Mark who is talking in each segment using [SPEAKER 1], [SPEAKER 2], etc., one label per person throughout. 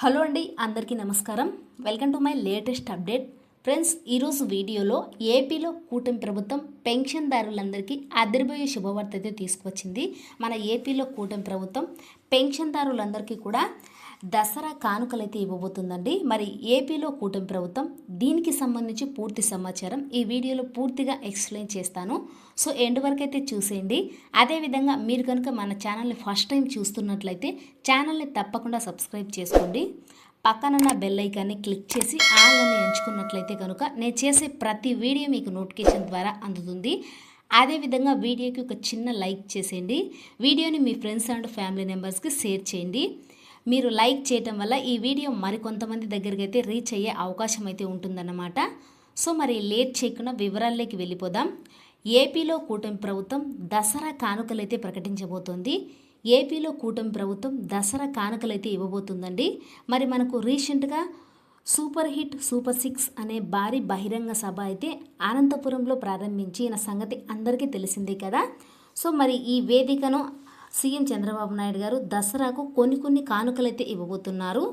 [SPEAKER 1] Hello అండి అందరికీ నమస్కారం. Welcome to my latest update. Friends ఈరోజు వీడియోలో ఏపీలో కూటమి ప్రభుత్వం పెన్షన్దారులందరికీ అదిరిపోయే శుభవార్త అయితే తీసుకువచ్చింది. మన ఏపీలో కూటమి ప్రభుత్వం పెన్షన్దారులందరికీ కూడా దసరా కానుకలైతే ఇవ్వబోతుందండి. మరి ఏపీలో కూటమి ప్రభుత్వం దీనికి సంబంధించి పూర్తి సమాచారం ఈ వీడియోలో పూర్తిగా ఎక్స్ప్లెయిన్ చేస్తాను. సో ఎండ్ వరకు అయితే చూసేయండి అదేవిధంగా మీరు కనుక మన ఛానల్ని ఫస్ట్ టైం చూస్తున్నట్లయితే ఛానల్ని తప్పకుండా సబ్స్క్రైబ్ చేసుకోండి. పక్కనున్న బెల్ ఐకాన్ని క్లిక్ చేసి ఆల్ అని ఎంచుకున్నట్లయితే కనుక నేను చేసే ప్రతి వీడియో మీకు నోటిఫికేషన్ ద్వారా అందుతుంది. అదేవిధంగా వీడియోకి ఒక చిన్న లైక్ చేసేయండి. వీడియోని మీ ఫ్రెండ్స్ అండ్ ఫ్యామిలీ మెంబర్స్కి షేర్ చేయండి. మీరు లైక్ చేయటం వల్ల ఈ వీడియో మరికొంతమంది దగ్గరికి అయితే రీచ్ అయ్యే అవకాశం అయితే ఉంటుందన్నమాట. సో మరి లేట్ చేయకుండా వివరాల్లోకి వెళ్ళిపోదాం. ఏపీలో కూటమి ప్రభుత్వం దసరా కానుకలైతే ప్రకటించబోతోంది. ఏపీలో కూటమి ప్రభుత్వం దసరా కానుకలైతే ఇవ్వబోతుందండి. మరి మనకు రీసెంట్గా సూపర్ హిట్ సూపర్ సిక్స్ అనే భారీ బహిరంగ సభ అయితే అనంతపురంలో ప్రారంభించిన సంగతి అందరికీ తెలిసిందే కదా. సో మరి ఈ వేదికను సీఎం చంద్రబాబు నాయుడు గారు దసరాకు కొన్ని కొన్ని కానుకలైతే ఇవ్వబోతున్నారు.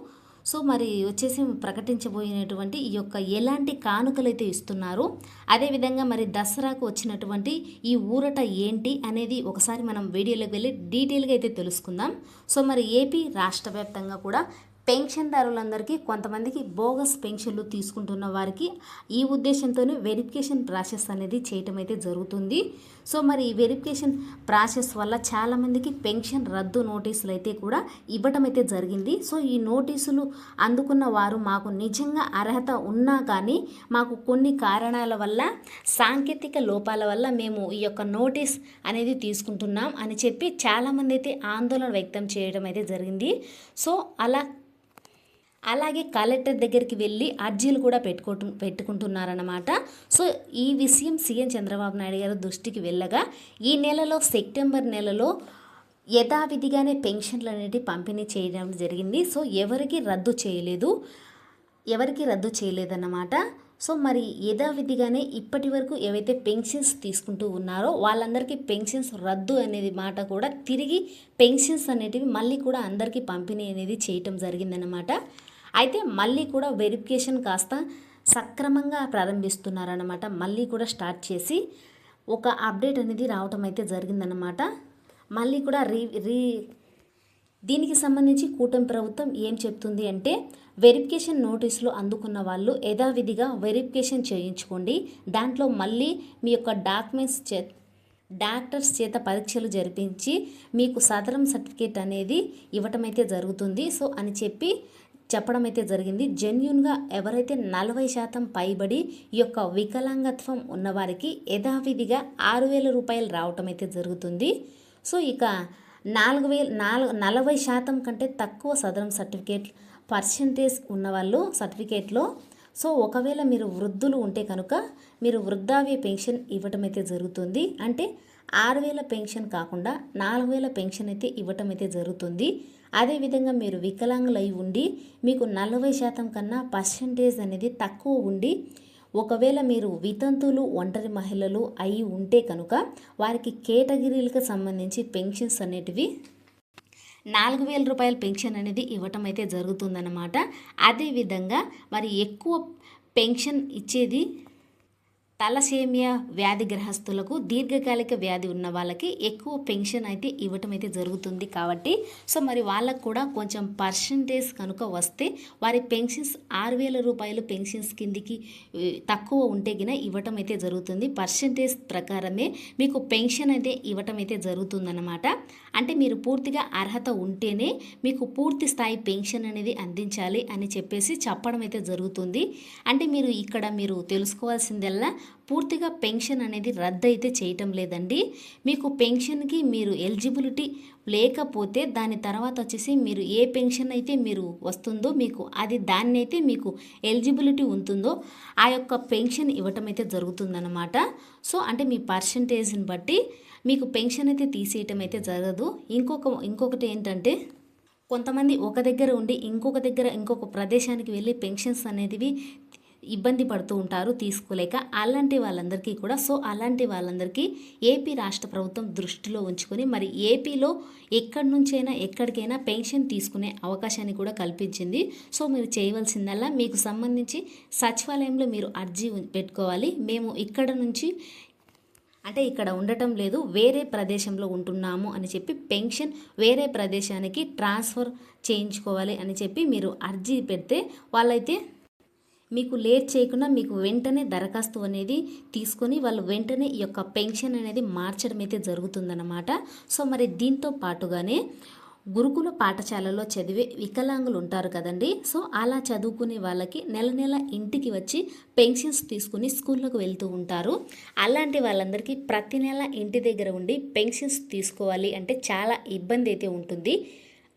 [SPEAKER 1] సో మరి వచ్చేసి ప్రకటించబోయినటువంటి ఈ యొక్క ఎలాంటి కానుకలైతే ఇస్తున్నారు? అదేవిధంగా మరి దసరాకు వచ్చినటువంటి ఈ ఊరట ఏంటి అనేది ఒకసారి మనం వీడియోలోకి వెళ్ళి డీటెయిల్గా అయితే తెలుసుకుందాం. సో మరి ఏపీ రాష్ట్ర వ్యాప్తంగా కూడా పెన్షన్దారులందరికీ కొంతమందికి బోగస్ పెన్షన్లు తీసుకుంటున్న వారికి ఈ ఉద్దేశంతోనే వెరిఫికేషన్ ప్రాసెస్ అనేది చేయటం అయితే జరుగుతుంది. సో మరి ఈ వెరిఫికేషన్ ప్రాసెస్ వల్ల చాలామందికి పెన్షన్ రద్దు నోటీసులు అయితే కూడా ఇవ్వటం అయితే జరిగింది. సో ఈ నోటీసులు అందుకున్న వారు మాకు నిజంగా అర్హత ఉన్నా కానీ మాకు కొన్ని కారణాల వల్ల సాంకేతిక లోపాల వల్ల మేము ఈ యొక్క నోటీస్ అనేది తీసుకుంటున్నాం అని చెప్పి చాలామంది అయితే ఆందోళన వ్యక్తం చేయడం అయితే జరిగింది. సో అలా అలాగే కలెక్టర్ దగ్గరికి వెళ్ళి అర్జీలు కూడా పెట్టుకుంటు పెట్టుకుంటున్నారన్నమాట. సో ఈ విషయం సీఎం చంద్రబాబు నాయుడు గారి దృష్టికి వెళ్ళగా ఈ నెలలో సెప్టెంబర్ నెలలో యథావిధిగానే పెన్షన్లు అనేవి పంపిణీ చేయడం జరిగింది. సో ఎవరికి రద్దు చేయలేదు ఎవరికి రద్దు చేయలేదన్నమాట. సో మరి యథావిధిగానే ఇప్పటి వరకు ఏవైతే పెన్షన్స్ తీసుకుంటూ ఉన్నారో వాళ్ళందరికీ పెన్షన్స్ రద్దు అనేది మాట కూడా తిరిగి పెన్షన్స్ అనేటివి మళ్ళీ కూడా అందరికీ పంపిణీ అనేది చేయటం జరిగిందన్నమాట. అయితే మళ్ళీ కూడా వెరిఫికేషన్ కాస్త సక్రమంగా ప్రారంభిస్తున్నారనమాట మళ్ళీ కూడా స్టార్ట్ చేసి ఒక అప్డేట్ అనేది రావటం అయితే జరిగిందనమాట మళ్ళీ కూడా రీ రీ దీనికి సంబంధించి కూటమి ప్రభుత్వం ఏం చెప్తుంది అంటే వెరిఫికేషన్ నోటీసులు అందుకున్న వాళ్ళు యథావిధిగా వెరిఫికేషన్ చేయించుకోండి. దాంట్లో మళ్ళీ మీ యొక్క డాక్యుమెంట్స్ చే డాక్టర్స్ చేత పరీక్షలు జరిపించి మీకు సదరం సర్టిఫికేట్ అనేది ఇవ్వటం అయితే జరుగుతుంది. సో అని చెప్పి చెప్పడం అయితే జరిగింది. జెన్యున్గా ఎవరైతే నలభై శాతం పైబడి ఈ యొక్క వికలాంగత్వం ఉన్నవారికి యథావిధిగా ఆరు వేల రూపాయలు రావటం అయితే జరుగుతుంది. సో ఇక నాలుగు వేల నాలుగు నలభై శాతం కంటే తక్కువ సదరం సర్టిఫికేట్ పర్సంటేజ్ ఉన్నవాళ్ళు సర్టిఫికేట్లో. సో ఒకవేళ మీరు వృద్ధులు ఉంటే కనుక మీరు వృద్ధాప్య పెన్షన్ ఇవ్వటం అయితే జరుగుతుంది. అంటే ఆరు వేల పెన్షన్ కాకుండా నాలుగు వేల పెన్షన్ అయితే ఇవ్వటం అయితే జరుగుతుంది. అదేవిధంగా మీరు వికలాంగులై ఉండి మీకు నలభై శాతం కన్నా పర్సంటేజ్ అనేది తక్కువ ఉండి ఒకవేళ మీరు వితంతువులు ఒంటరి మహిళలు అయి ఉంటే కనుక వారికి కేటగిరీలకు సంబంధించి పెన్షన్స్ అనేటివి నాలుగు వేల రూపాయల పెన్షన్ అనేది ఇవ్వటం అయితే జరుగుతుందన్నమాట. అదేవిధంగా మరి ఎక్కువ పెన్షన్ ఇచ్చేది తలసేమియా వ్యాధి గ్రహస్తులకు దీర్ఘకాలిక వ్యాధి ఉన్న వాళ్ళకి ఎక్కువ పెన్షన్ అయితే ఇవ్వటం అయితే జరుగుతుంది కాబట్టి సో మరి వాళ్ళకు కూడా కొంచెం పర్సంటేజ్ కనుక వస్తే వారి పెన్షన్స్ ఆరు వేల రూపాయలు పెన్షన్స్ కిందికి తక్కువ ఉంటే గిన ఇవ్వటం అయితే జరుగుతుంది. పర్సంటేజ్ ప్రకారమే మీకు పెన్షన్ అయితే ఇవ్వటం అయితే జరుగుతుందన్నమాట. అంటే మీరు పూర్తిగా అర్హత ఉంటేనే మీకు పూర్తి స్థాయి పెన్షన్ అనేది అందించాలి అని చెప్పేసి చెప్పడం అయితే జరుగుతుంది. అంటే మీరు ఇక్కడ మీరు తెలుసుకోవాల్సిందల్లా పూర్తిగా పెన్షన్ అనేది రద్దు అయితే చేయటం లేదండి. మీకు పెన్షన్కి మీరు ఎలిజిబిలిటీ లేకపోతే దాని తర్వాత వచ్చేసి మీరు ఏ పెన్షన్ అయితే మీరు వస్తుందో మీకు అది దాన్ని అయితే మీకు ఎలిజిబిలిటీ ఉంటుందో ఆ యొక్క పెన్షన్ ఇవ్వటం అయితే జరుగుతుందన్నమాట. సో అంటే మీ పర్సంటేజ్ని బట్టి మీకు పెన్షన్ అయితే తీసేయటం అయితే జరగదు. ఇంకొక ఇంకొకటి ఏంటంటే కొంతమంది ఒక దగ్గర ఉండి ఇంకొక దగ్గర ఇంకొక ప్రదేశానికి వెళ్ళి పెన్షన్స్ అనేటివి ఇబ్బంది పడుతూ ఉంటారు తీసుకోలేక అలాంటి వాళ్ళందరికీ కూడా సో అలాంటి వాళ్ళందరికీ ఏపీ రాష్ట్ర ప్రభుత్వం దృష్టిలో ఉంచుకొని మరి ఏపీలో ఎక్కడి నుంచైనా ఎక్కడికైనా పెన్షన్ తీసుకునే అవకాశాన్ని కూడా కల్పించింది. సో మీరు చేయవలసిందల్లా మీకు సంబంధించి సచివాలయంలో మీరు అర్జీ ఉం- పెట్టుకోవాలి. మేము ఇక్కడ నుంచి అంటే ఇక్కడ ఉండటం లేదు వేరే ప్రదేశంలో ఉంటున్నాము అని చెప్పి పెన్షన్ వేరే ప్రదేశానికి ట్రాన్స్ఫర్ చేయించుకోవాలి అని చెప్పి మీరు అర్జీ పెడితే వాళ్ళైతే మీకు లేట్ చేయకుండా మీకు వెంటనే దరఖాస్తు అనేది తీసుకొని వాళ్ళు వెంటనే ఈ యొక్క పెన్షన్ అనేది మార్చడం అయితే జరుగుతుందన్నమాట. సో మరి దీంతో పాటుగానే గురుకుల పాఠశాలలో చదివే వికలాంగులు ఉంటారు కదండి. సో అలా చదువుకునే వాళ్ళకి నెల నెల ఇంటికి వచ్చి పెన్షన్స్ తీసుకుని స్కూళ్ళకు వెళ్తూ ఉంటారు. అలాంటి వాళ్ళందరికీ ప్రతి నెల ఇంటి దగ్గర ఉండి పెన్షన్స్ తీసుకోవాలి అంటే చాలా ఇబ్బంది అయితే ఉంటుంది.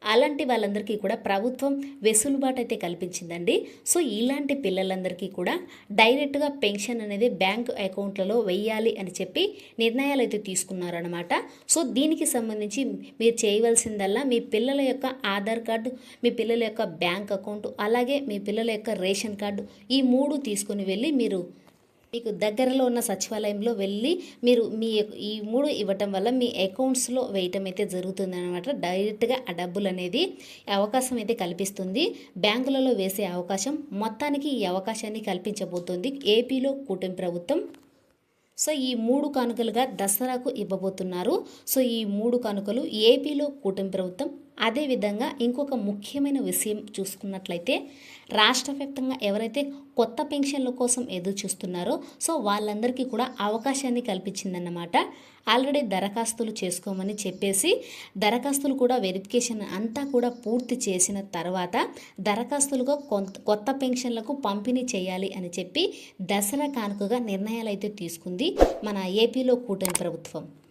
[SPEAKER 1] అలాంటి వాళ్ళందరికీ కూడా ప్రభుత్వం వెసులుబాటు అయితే కల్పించిందండి. సో ఇలాంటి పిల్లలందరికీ కూడా డైరెక్ట్గా పెన్షన్ అనేది బ్యాంక్ అకౌంట్లలో వెయ్యాలి అని చెప్పి నిర్ణయాలు అయితే తీసుకున్నారనమాట సో దీనికి సంబంధించి మీరు చేయవలసిందల్లా మీ పిల్లల యొక్క ఆధార్ కార్డు మీ పిల్లల యొక్క బ్యాంక్ అకౌంట్ అలాగే మీ పిల్లల యొక్క రేషన్ కార్డు ఈ మూడు తీసుకుని వెళ్ళి మీరు మీకు దగ్గరలో ఉన్న సచివాలయంలో వెళ్ళి మీరు మీ ఈ మూడు ఇవ్వటం వల్ల మీ అకౌంట్స్లో వేయటం అయితే జరుగుతుంది అనమాట డైరెక్ట్గా ఆ డబ్బులు అనేది అవకాశం అయితే కల్పిస్తుంది. బ్యాంకులలో వేసే అవకాశం మొత్తానికి ఈ అవకాశాన్ని కల్పించబోతుంది ఏపీలో కూటమి ప్రభుత్వం. సో ఈ మూడు కానుకలుగా దసరాకు ఇవ్వబోతున్నారు. సో ఈ మూడు కానుకలు ఏపీలో కూటమి ప్రభుత్వం అదేవిధంగా ఇంకొక ముఖ్యమైన విషయం చూసుకున్నట్లయితే రాష్ట్ర వ్యాప్తంగా ఎవరైతే కొత్త పెన్షన్ల కోసం ఎదురు చూస్తున్నారో సో వాళ్ళందరికీ కూడా అవకాశాన్ని కల్పించిందన్నమాట. ఆల్రెడీ దరఖాస్తులు చేసుకోమని చెప్పేసి దరఖాస్తులు కూడా వెరిఫికేషన్ అంతా కూడా పూర్తి చేసిన తర్వాత దరఖాస్తులుగా కొంత కొత్త పెన్షన్లకు పంపిణీ చేయాలి అని చెప్పి దసరా కానుకగా నిర్ణయాలు అయితే తీసుకుంది మన ఏపీలో కూటమి ప్రభుత్వం.